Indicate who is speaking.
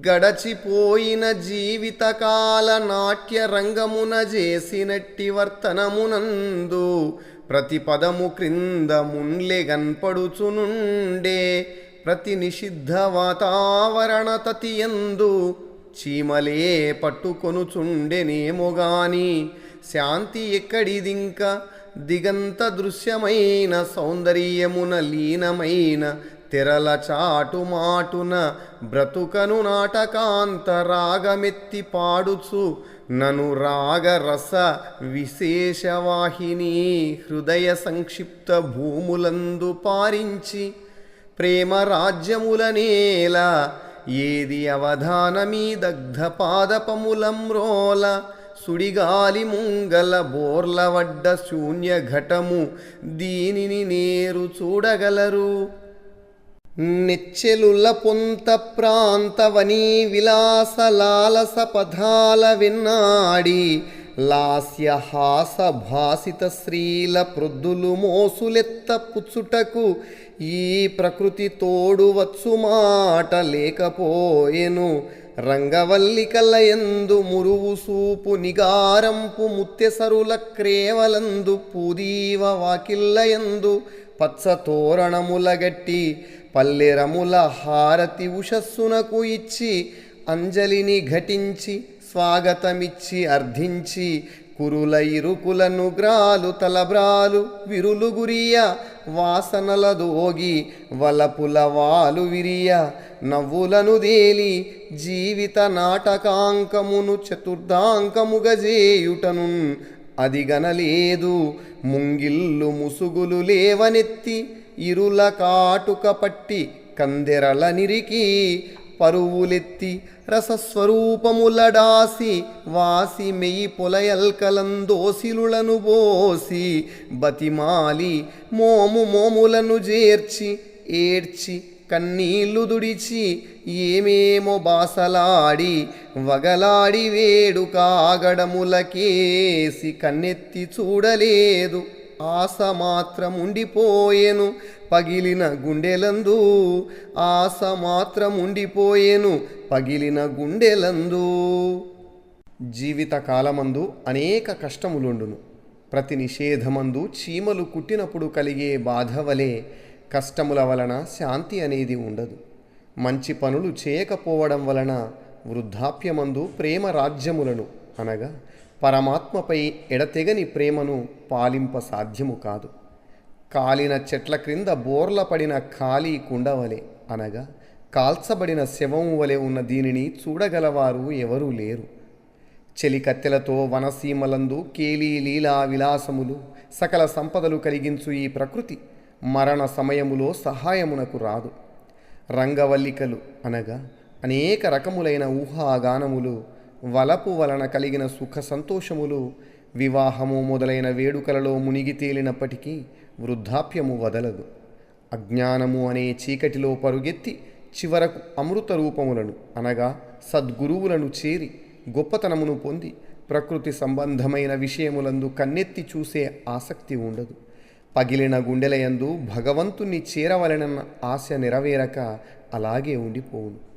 Speaker 1: గడచిపోయిన జీవితకాల నాట్య రంగమున చేసినట్టి వర్తనమునందు ప్రతి పదము క్రింద ముండ్లే గన్పడుచునుండే. ప్రతి నిషిద్ధ వాతావరణ తతియందు చీమలే పట్టుకొనుచుండెనేమోగాని శాంతి ఎక్కడిదింక దిగంత దృశ్యమైన సౌందర్యమున లీనమైన తెరల చాటు మాటున బ్రతుకను నాటకాంత రాగమెత్తి పాడుచు నను రాగరస విశేషవాహిని హృదయ సంక్షిప్త భూములందు పారించి ప్రేమ రాజ్యముల నేల ఏది అవధానమీ దగ్ధ పాదపములమ్రోల సుడిగాలి ముంగల బోర్ల వడ్డ శూన్య ఘటము దీనిని నేరు చూడగలరు. నెచ్చెలుల పొంత ప్రాంతవని విలాస లాలస పదాల విన్నాడి లాస్యహాస భాసిత స్త్రీల ప్రొద్దులు మోసులెత్త పుచ్చుటకు ఈ ప్రకృతి తోడు వచ్చు మాట లేకపోయెను. రంగవల్లికల ఎందు మురువు సూపు నిగారంపు ముత్తెసరుల క్రేవలందు పూదీవ వాకిల్ల ఎందు పచ్చ తోరణములగట్టి పల్లెరముల హారతి ఉషస్సునకు ఇచ్చి అంజలిని ఘటించి స్వాగతమిచ్చి అర్థించి కురుల ఇరుకులను గ్రాలు తలబ్రాలు విరులు గురియ వాసనల దోగి వలపుల వాలు విరియ నవ్వులను దేలి జీవిత నాటకాంకమును చతుర్థాంకముగజేయుటను అది గనలేదు ముంగిల్లు ముసుగులు లేవనెత్తి ఇరుల కాటుక పట్టి కందెరల నిరికి పరువులెత్తి రసస్వరూపములడాసి వాసి మెయి పొలయల్కలందోసిలులను బోసి బతిమాలి మోము మోములను చేర్చి ఏడ్చి కన్నీళ్ళు దుడిచి ఏమేమో బాసలాడి వగలాడి వేడు కాగడములకేసి కన్నెత్తి చూడలేదు. ఆశ మాత్రం ఉండిపోయేను పగిలిన గుండెలందు ఆశ మాత్రం ఉండిపోయేను పగిలిన గుండెలందు. జీవితకాలమందు అనేక కష్టములుండును. ప్రతి నిషేధమందు చీమలు కుట్టినప్పుడు కలిగే బాధ వలె కష్టముల వలన శాంతి అనేది ఉండదు. మంచి పనులు చేయకపోవడం వలన వృద్ధాప్యమందు ప్రేమ రాజ్యములను అనగా పరమాత్మపై ఎడతెగని ప్రేమను పాలింప సాధ్యము కాదు. కాలిన చెట్ల క్రింద బోర్ల పడిన ఖాళీ కుండవలే అనగా కాల్చబడిన శవం వలె ఉన్న దీనిని చూడగలవారు ఎవరూ లేరు. చెలికత్తెలతో వనసీమలందు కేలీ లీలా విలాసములు సకల సంపదలు కలిగించు ఈ ప్రకృతి మరణ సమయములో సహాయమునకు రాదు. రంగవల్లికలు అనగా అనేక రకములైన ఊహాగానములు వలపు వలన కలిగిన సుఖ సంతోషములు వివాహము మొదలైన వేడుకలలో మునిగి తేలినప్పటికీ వృద్ధాప్యము వదలదు. అజ్ఞానము అనే చీకటిలో పరుగెత్తి చివరకు అమృత రూపములను అనగా సద్గురువులను చేరి గొప్పతనమును పొంది ప్రకృతి సంబంధమైన విషయములందు కన్నెత్తి చూసే ఆసక్తి ఉండదు. పగిలిన గుండెలయందు భగవంతుణ్ణి చేరవలెనన్న ఆశ నెరవేరక అలాగే ఉండిపోవును.